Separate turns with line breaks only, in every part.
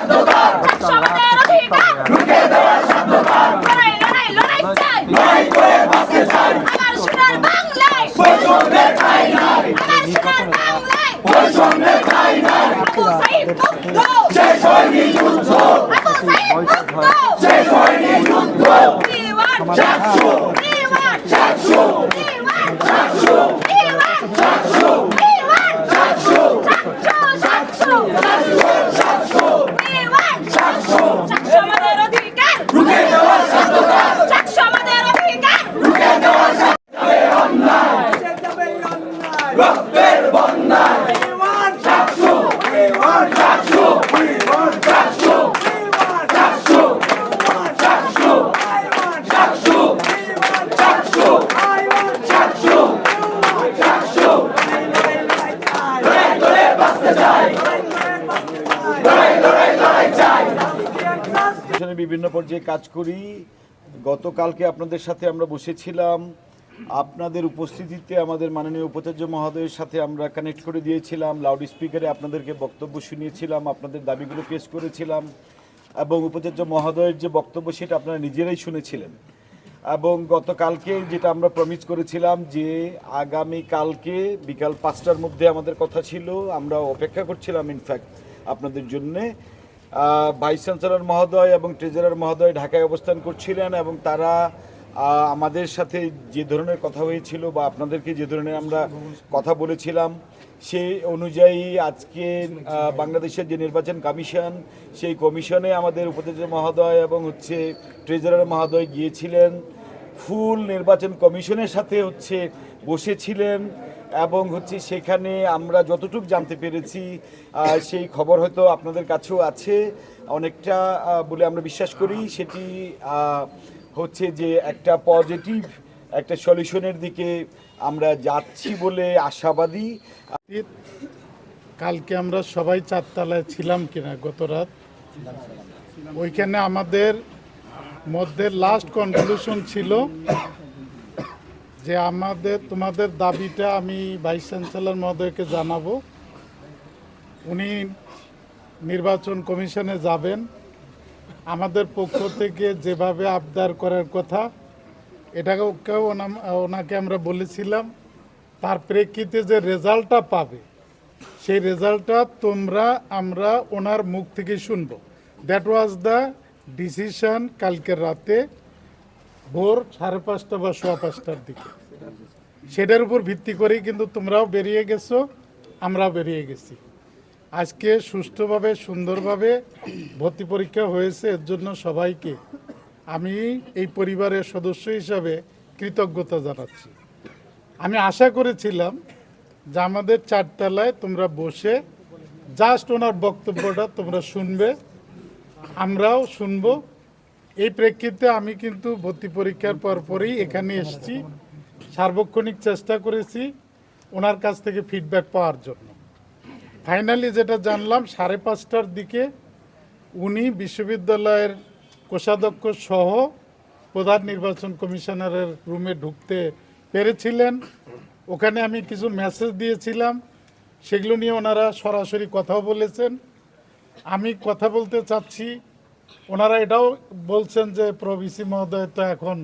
সমাজের অধিকার লড়াই লড়াই লড়াই চাই আমার সোনার বাংলায় আমার সোনার বাংলায় আবু সাইদ মুক্ত আবু সাইদ মুক্ত দিওয়ান দিওয়ান দিওয়ান দিওয়ান দিওয়ান সাতশো সাতশো দিওয়ান সাতশো আমাদের অধিকার সাতশো আমাদের অধিকার
এখানে বিভিন্ন পর্যায়ে কাজ করি। গতকালকে আপনাদের সাথে আমরা বসেছিলাম। আপনাদের উপস্থিতিতে আমাদের মাননীয় উপাচার্য মহোদয়ের সাথে আমরা কানেক্ট করে দিয়েছিলাম। লাউড স্পিকারে আপনাদেরকে বক্তব্য শুনিয়েছিলাম, আপনাদের দাবিগুলো পেশ করেছিলাম এবং উপাচার্য মহোদয়ের যে বক্তব্য সেটা আপনারা নিজেরাই শুনেছিলেন। এবং গতকালকে যেটা আমরা প্রমিস করেছিলাম যে আগামী কালকে বিকাল পাঁচটার মধ্যে আমাদের কথা ছিল। আমরা অপেক্ষা করছিলাম ইনফ্যাক্ট আপনাদের জন্যে। ভাইস চ্যান্সেলর মহোদয় এবং ট্রেজারার মহোদয় ঢাকায় অবস্থান করছিলেন এবং তারা আমাদের সাথে যে ধরনের কথা হয়েছিল বা আপনাদেরকে যে ধরনের আমরা কথা বলেছিলাম, সেই অনুযায়ী আজকে বাংলাদেশের যে নির্বাচন কমিশন, সেই কমিশনে আমাদের উপাচার্য মহোদয় এবং হচ্ছে ট্রেজারার মহোদয় গিয়েছিলেন। ফুল নির্বাচন কমিশনের সাথে হচ্ছে বসেছিলেন। এবং হচ্ছে সেখানে আমরা যতটুকু জানতে পেরেছি সেই খবর হয়তো আপনাদের কাছেও আছে। অনেকটা বলে আমরা বিশ্বাস করি সেটি হচ্ছে যে একটা পজিটিভ একটা সলিউশনের দিকে আমরা যাচ্ছি বলে আশাবাদী।
কালকে আমরা সবাই চারতলায় ছিলাম কিনা গত রাত। ওইখানে আমাদের মধ্যে লাস্ট কনক্লুশন ছিল যে আমাদের, তোমাদের দাবিটা আমি ভাইস চ্যান্সেলর মহোদয়কে জানাব। উনি নির্বাচন কমিশনে যাবেন। আমাদের পক্ষ থেকে যেভাবে আবদার করার কথা, এটাকেও ওনা- ওনাকে আমরা বলেছিলাম, তার প্রেক্ষিতে যে রেজাল্টটা পাবে, সেই রেজাল্টটা তোমরা, আমরা ওনার মুখ থেকে শুনব। দ্যাট ওয়াজ দ্য ডিসিশন কালকের রাতে, ভোর সাড়ে পাঁচটা বা সোয়া পাঁচটার দিকে। সেটার উপর ভিত্তি করেই কিন্তু তোমরাও বেরিয়ে গেছো, আমরাও বেরিয়ে গেছি। আজকে সুষ্ঠুভাবে, সুন্দরভাবে ভর্তি পরীক্ষা হয়েছে, এর জন্য সবাইকে আমি এই পরিবারের সদস্য হিসাবে কৃতজ্ঞতা জানাচ্ছি। আমি আশা করেছিলাম যে আমাদের চারতলায় তোমরা বসে জাস্ট ওনার বক্তব্যটা তোমরা শুনবে, আমরাও শুনব। এই প্রেক্ষিতে আমি কিন্তু ভর্তি পরীক্ষার পরপরই এখানে এসেছি। সার্বক্ষণিক চেষ্টা করেছি ওনার কাছ থেকে ফিডব্যাক পাওয়ার জন্য। ফাইনালি যেটা জানলাম, সাড়ে পাঁচটার দিকে উনি বিশ্ববিদ্যালয়ের কোষাধ্যক্ষ সহ প্রধান নির্বাচন কমিশনারের রুমে ঢুকতে পেরেছিলেন। ওখানে আমি কিছু মেসেজ দিয়েছিলাম, সেগুলো নিয়ে ওনারা সরাসরি কথাও বলেছেন। আমি কথা বলতে চাচ্ছি, ওনারা এটাও বলছেন যে প্রবিসি মহোদয় তো এখন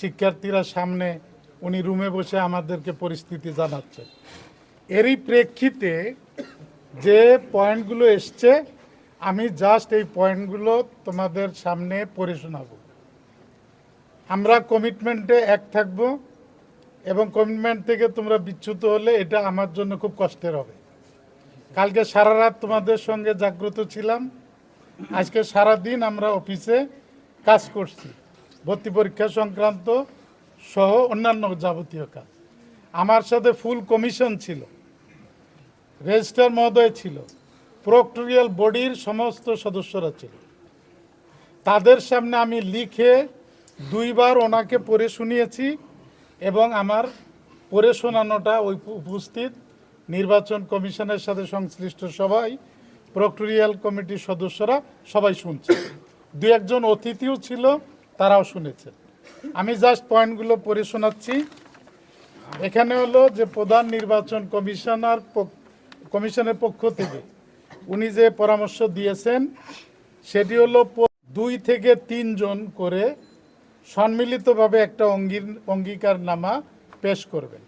শিক্ষার্থীরা সামনে উনি রুমে বসে আমাদেরকে পরিস্থিতি জানাচ্ছেন। এরই প্রেক্ষিতে যে পয়েন্টগুলো এসছে, আমি জাস্ট এই পয়েন্টগুলো তোমাদের সামনে পড়ে শোনাবো। আমরা কমিটমেন্টে এক থাকব এবং কমিটমেন্ট থেকে তোমরা বিচ্যুত হলে এটা আমার জন্য খুব কষ্টের হবে। কালকে সারা রাত তোমাদের সঙ্গে জাগ্রত ছিলাম। আজকে সারা দিন আমরা অফিসে কাজ করছি। ভর্তি পরীক্ষা সংক্রান্ত সহ অন্যান্য যাবতীয় কাজ। আমার সাথে ফুল কমিশন ছিল। রেজিস্ট্রার মহোদয় ছিল। প্রক্টোরিয়াল বডির সমস্ত সদস্যরা ছিল। তাদের সামনে আমি লিখে দুইবার ওনাকে পড়ে শুনিয়েছি এবং আমার পড়ে শোনানোটা ওই উপস্থিত নির্বাচন কমিশনের সাথে সংশ্লিষ্ট সবাই প্রক্টোরিয়াল কমিটির সদস্যরা সবাই শুনছে। দু একজন অতিথিও ছিল, তারাও শুনেছেন আমি জাস্ট পয়েন্টগুলো পড়ে শোনাচ্ছি। এখানে হলো যে প্রধান নির্বাচন কমিশনার কমিশনের পক্ষ থেকে উনি যে পরামর্শ দিয়েছেন, সেটি হলো দুই থেকে তিনজন করে সম্মিলিতভাবে একটা অঙ্গীর, অঙ্গীকারনামা পেশ করবেন।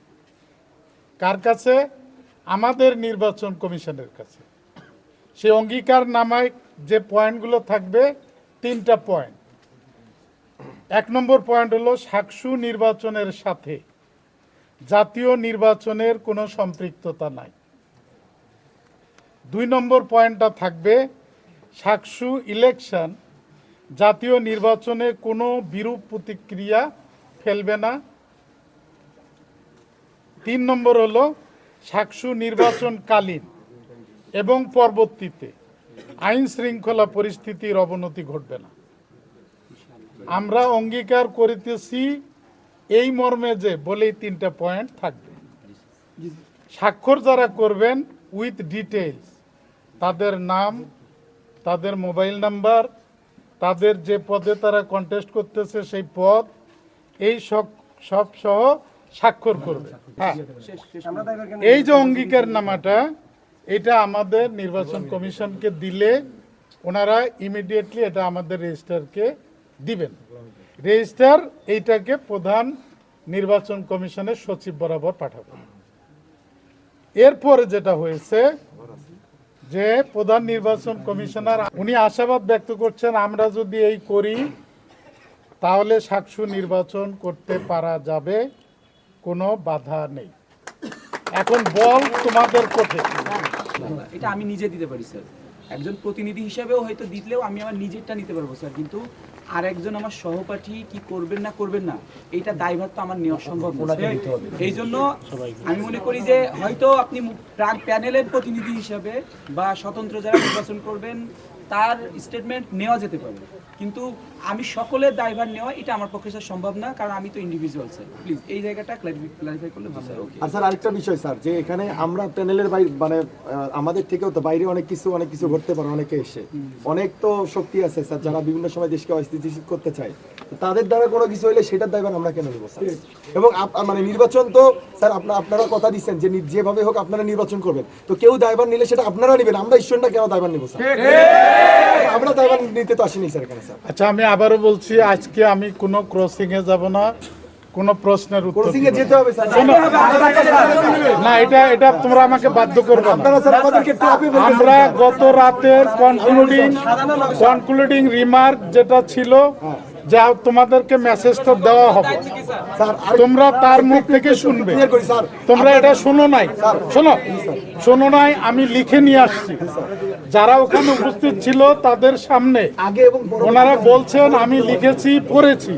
কার কাছে? আমাদের নির্বাচন কমিশনের কাছে। সেই অঙ্গীকারনামায় যে পয়েন্টগুলো থাকবে, তিনটা পয়েন্ট এক নম্বর পয়েন্ট হলো সাকসু নির্বাচনের সাথে জাতীয় নির্বাচনের কোনো সম্পৃক্ততা নাই। দুই নম্বর পয়েন্টটা থাকবে, সাকসু ইলেকশন জাতীয় নির্বাচনে কোনো বিরূপ প্রতিক্রিয়া ফেলবে না। তিন নম্বর হলো সাকসু নির্বাচনকালীন এবং পরবর্তীতে আইন শৃঙ্খলা পরিস্থিতির অবনতি ঘটবে না। আমরা অঙ্গীকার করিতেছি এই মর্মে যে, বলেই তিনটা পয়েন্ট থাকবে। স্বাক্ষর যারা করবেন উইথ ডিটেলস তাদের নাম, তাদের মোবাইল নাম্বার তাদের যে পদে তারা কন্টেস্ট করতেছে সেই পদ, এই সব সহ স্বাক্ষর করবে। হ্যাঁ। এই যে অঙ্গীকার নামাটা, এটা আমাদের নির্বাচন কমিশনকে দিলে ওনারা ইমিডিয়েটলি এটা আমাদের রেজিস্টারকে দিবেন। রেজিস্টার এইটাকে প্রধান নির্বাচন কমিশনের সচিব বরাবর পাঠাবেন। এরপরে যেটা হয়েছে যে প্রধান নির্বাচন কমিশনার, উনি আশাবাদ ব্যক্ত করছেন, আমরা যদি এই করি, তাহলে সাকসু নির্বাচন করতে পারা যাবে, কোনো বাধা নেই। এখন বল তোমাদের কোঠে।
এটা আমি নিজে দিতে পারি, স্যার। একজন প্রতিনিধি হিসাবেও হয়তো দিলেও আমি আমার নিজেরটা নিতে পারব, স্যার। কিন্তু আর একজন আমার সহপাঠী কি করবেন না করবেন না এইটা দায়ভার তো আমার নেওয়া সম্ভব এই জন্য আমি মনে করি যে হয়তো আপনি প্রাক প্যানেলের প্রতিনিধি হিসাবে বা স্বতন্ত্র যারা নির্বাচন করবেন তার স্টেটমেন্ট নেওয়া যেতে পারে। কিন্তু আমি সকলের দায়ভার নেওয়া এটা আমার পক্ষে স্যার সম্ভব না কারণ আমি তো ইন্ডিভিজুয়াল স্যার প্লিজ এই জায়গাটা ক্লারিফাই করলে ভালো হয়।
আর স্যার আরেকটা বিষয় স্যার যে এখানে আমরা প্যানেলের বাইরে মানে আমাদের থেকেও তো বাইরে অনেক কিছু অনেক কিছু ঘটতে পারে অনেকে এসে। অনেক তো শক্তি আছে স্যার যারা বিভিন্ন সময় দেশকে অস্থিতিশীল করতে চায়। তাদের দ্বারা কোনো কিছু হলে সেটার দায়ভার আমরা কেন নেব স্যার? এবং মানে নির্বাচন তো স্যার আপনারা আপনারা কথা দিচ্ছেন যে যেভাবে হোক আপনারা নির্বাচন করবেন। তো কেউ দায়ভার নিলে সেটা আপনারা নেবেন আমরা ঈশ্বরটা কেন দায়ভার নেব স্যার? আমরা দায়ভার নিতে তো আসিনি স্যার এখানে স্যার।
আচ্ছা আমি আবারও বলছি আজকে আমি কোনো ক্রসিং এ যাব না কোন প্রশ্নের উত্তর
ক্রসিং এ
না।
যেতে হবে স্যার।
না এটা এটা তোমরা আমাকে বাধ্য করবে
আপনারা স্যার আমাদেরকে ট্রাপে
আমরা গত রাতের কনক্লুডিং কনক্লুডিং রিমার্ক যেটা ছিল যা তোমাদেরকে মেসেজটা দেওয়া হবে। তোমরা তার মুখ থেকে শুনবে। তোমরা এটা শোনো নাই। শোনো। শোনো নাই আমি লিখে নিয়ে আসছি। যারা ওখানে উপস্থিত ছিল তাদের সামনে ওনারা বলছেন আমি লিখেছি পড়েছি।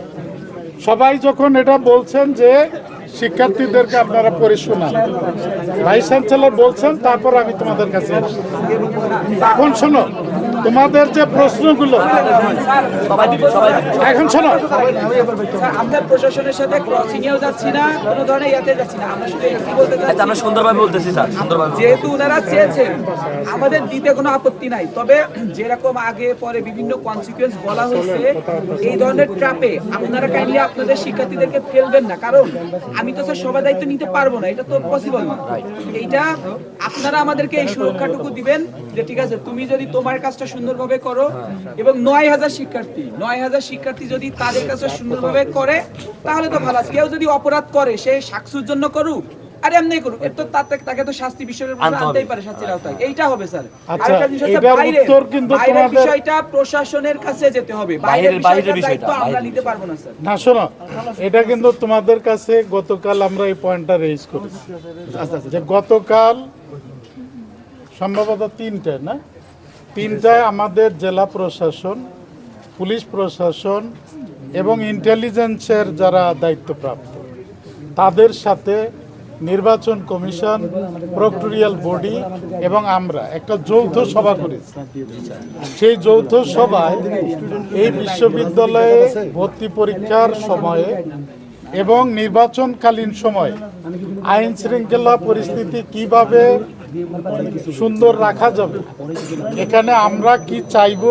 সবাই যখন এটা বলছেন যে শিক্ষার্থীদেরকে আপনারা পড়ে শোনান। ভাইস চ্যান্সেলর বলছেন তারপর আমি তোমাদের কাছে এখন শোনো। তোমাদের যে প্রশ্নগুলো এখন শোনো।
আমরা প্রশাসনের সাথে ক্রসিং এও যাচ্ছি না কোনো ধরনের ইয়াতে যাচ্ছি না। আমরা শুধু একটু বলতে
আচ্ছা
চাচ্ছি
আমরা সুন্দরভাবে বলতেছি স্যার। সুন্দরভাবে
যেহেতু ওনারা চেয়েছেন আমাদের দিতে কোনো আপত্তি নাই। তবে যেরকম আগে পরে বিভিন্ন কনসিকুয়েন্স বলা হয়েছে এই ধরনের ট্রাপে আপনারা কাইন্ডলি আপনাদের শিক্ষার্থীদেরকে ফেলবেন না। কারণ আমি তো স্যার সবার দায়িত্ব নিতে পারব না এটা তো পসিবল না। এইটা আপনারা আমাদেরকে এই সুরক্ষাটুকু দিবেন যে ঠিক আছে তুমি যদি তোমার কাজটা সুন্দরভাবে করো। এবং নয় হাজার শিক্ষার্থী নয় হাজার শিক্ষার্থী যদি তাদের কাজটা সুন্দরভাবে করে তাহলে তো ভালো কেউ যদি অপরাধ করে সে সাকসুর জন্য করুক আর এমনি করুক এর তাতে তাকে তো শাস্তি বিষয়ের
আনতে
আনতেই পারে শাস্তির আওতায়। এইটা হবে স্যার।
আচ্ছা,
আরেকটা জিনিস হচ্ছে বাইরে। বাইরের বিষয়টা প্রশাসনের কাছে যেতে হবে। বাইরের
বাইরের- বাইরের
বিষয়টার দায়িত্ব
বিষয়টা,
আমরা নিতে পারব না স্যার।
না শোনো এটা কিন্তু তোমাদের কাছে গতকাল আমরা এই পয়েন্টটা রেজ করেছি। যে গতকাল সম্ভবত তিনটে না? তিনটায় আমাদের জেলা প্রশাসন, পুলিশ প্রশাসন এবং ইন্টেলিজেন্সের যারা দায়িত্বপ্রাপ্ত, তাদের সাথে নির্বাচন কমিশন, প্রক্টোরিয়াল বডি এবং আমরা একটা যৌথ সভা করেছি। সেই যৌথ সভায় এই বিশ্ববিদ্যালয়ে ভর্তি পরীক্ষার সময়ে এবং নির্বাচনকালীন সময়ে আইন শৃঙ্খলা পরিস্থিতি কীভাবে সুন্দর রাখা যাবে। এখানে আমরা কি চাইব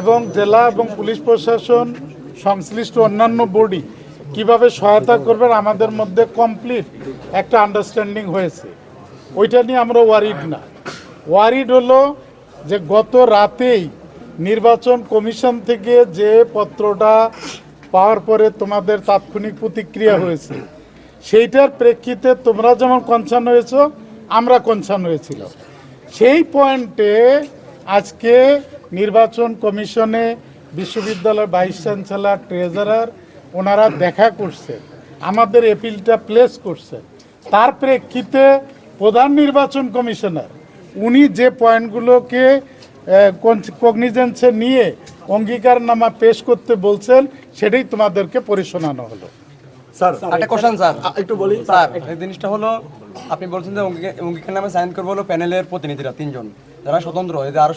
এবং জেলা এবং পুলিশ প্রশাসন, সংশ্লিষ্ট অন্যান্য বডি কীভাবে সহায়তা করবেন আমাদের মধ্যে কমপ্লিট একটা আন্ডারস্ট্যান্ডিং হয়েছে। ওইটা নিয়ে আমরা ওয়ারিড না। ওয়ারিড হলো যে গত রাতেই নির্বাচন কমিশন থেকে যে পত্রটা পাওয়ার পরে তোমাদের তাৎক্ষণিক প্রতিক্রিয়া হয়েছে, সেইটার প্রেক্ষিতে তোমরা যেমন কনসার্ন হয়েছো আমরা কনসার্ন হয়েছিল সেই পয়েন্টে আজকে নির্বাচন কমিশনে বিশ্ববিদ্যালয়ের ভাইস চ্যান্সেলার ট্রেজারার ওনারা দেখা করছে আমাদের এপিলটা প্লেস করছে। তার প্রেক্ষিতে প্রধান নির্বাচন কমিশনার উনি যে পয়েন্টগুলোকে কগনিজেন্সে নিয়ে অঙ্গীকারনামা পেশ করতে বলছেন সেটাই তোমাদেরকে পরিশোনানো হলো।
স্যার
একটা কোশ্চেন স্যার।
একটু বলি।
স্যার। এই জিনিসটা হলো আপনি বলছেন যে অঙ্গীকার নামে সাইন করব হলো প্যানেলের প্রতিনিধিরা তিনজন। যারা স্বতন্ত্র এদের আরও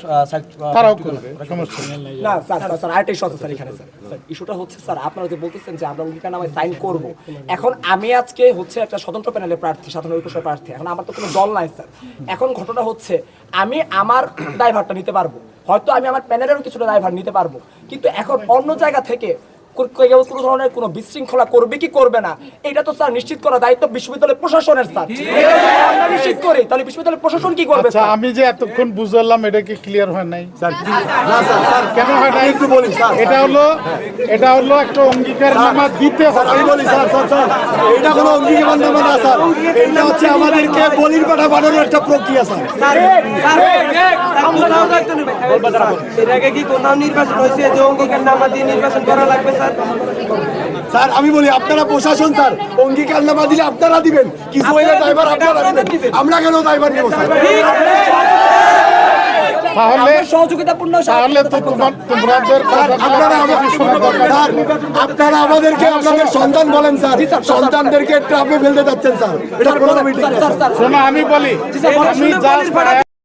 তারাও
করবে।
সমস্যা
না স্যার স্যার স্যার আরেকটা ইস্যু আছে স্যার এখানে স্যার। স্যার ইস্যুটা হচ্ছে স্যার আপনারা যে বলতেছেন যে আমরা অঙ্গীকার নামায় সাইন করব এখন আমি আজকে হচ্ছে একটা স্বতন্ত্র প্যানেলের প্রার্থী সাধারণ ঐক্যসর প্রার্থী। এখন আমার তো কোনো দল নাই স্যার। এখন ঘটনা হচ্ছে আমি আমার ড্রাইভারটা নিতে পারব। হয়তো আমি আমার প্যানেলেরও কিছুটা ড্রাইভার নিতে পারব। কিন্তু এখন অন্য জায়গা থেকে কেউ কোনো ধরনের কোনো বিশৃঙ্খলা করবে কি করবে না? এটা তো স্যার নিশ্চিত করা দায়িত্ব বিশ্ববিদ্যালয় প্রশাসনের স্যার। আমরা নিশ্চিত করি। তাহলে বিশ্ববিদ্যালয় প্রশাসন কি করবে
আচ্ছা
স্যার?
আমি যে এতক্ষণ বুঝলাম এটা কি ক্লিয়ার হয় নাই?
স্যার না স্যার। স্যার
কেন হয় নাই?
একটু বলি স্যার।
এটা হলো এটা হলো একটা অঙ্গীকারনামা দিতে হবে।
আমি বলি স্যার স্যার স্যার এটা কোনো অঙ্গীকার নামা না স্যার। এটা হচ্ছে আমাদেরকে বলির পাঠা বানানোর একটা প্রক্রিয়া স্যার। স্যার আমরা দায়িত্ব নেব?
এর আগে কি কোথাও নির্বাচন হয়েছে যে অঙ্গীকার নামা দিয়ে নির্বাচন করা লাগবে স্যার?
স্যার। আমি বলি আপনারা প্রশাসন স্যার অঙ্গীকার নামা দিলে আপনারা দিবেন। কিছু হইলে ড্রাইভার আপনারা দিবেন। আমরা কেন ড্রাইভার নেব স্যার?
তাহলে
সহযোগিতাপূর্ণ
তাহলে তো তোমাদের
আপনারা আপনারা আমাদেরকে আপনাদের সন্তান বলেন স্যার। সন্তানদেরকে ট্রাপে ফেলতে যাচ্ছেন স্যার। এটা কোনো
শোনো আমি বলি আমি